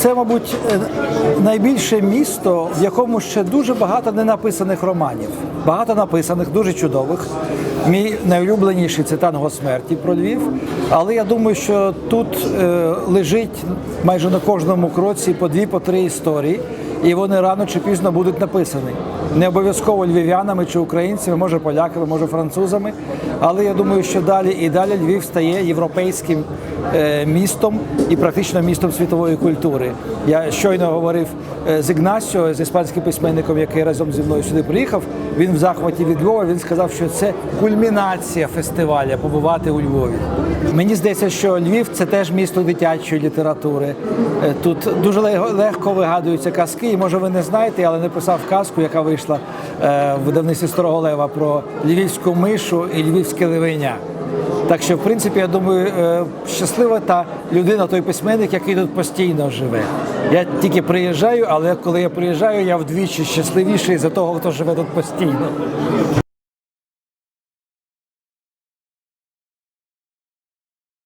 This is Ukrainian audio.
Це, мабуть, е, найбільше місто, в якому ще дуже багато ненаписаних романів. Багато написаних, дуже чудових. Мій найулюбленіший це танго смерті про Львів. Але я думаю, що тут е, лежить майже на кожному кроці по дві, по три історії, і вони рано чи пізно будуть написані. Не обов'язково львів'янами чи українцями, може поляками, може французами. Але я думаю, що далі і далі Львів стає європейським е, містом і практично містом світової культури. Я щойно говорив е, з Ігнасіо, з іспанським письменником, який разом зі мною сюди приїхав. Він в захваті від Львова. Він сказав, що це кульмінація фестиваля побувати у Львові. Мені здається, що Львів це теж місто дитячої літератури. Е, Тут дуже легко вигадуються казки. І може ви не знаєте, але написав казку, яка вийшла е, в видавництві Старого Лева про львівську мишу і львівське ливеня. Так що, в принципі, я думаю, е, щаслива та людина, той письменник, який тут постійно живе. Я тільки приїжджаю, але коли я приїжджаю, я вдвічі щасливіший за того, хто живе тут постійно.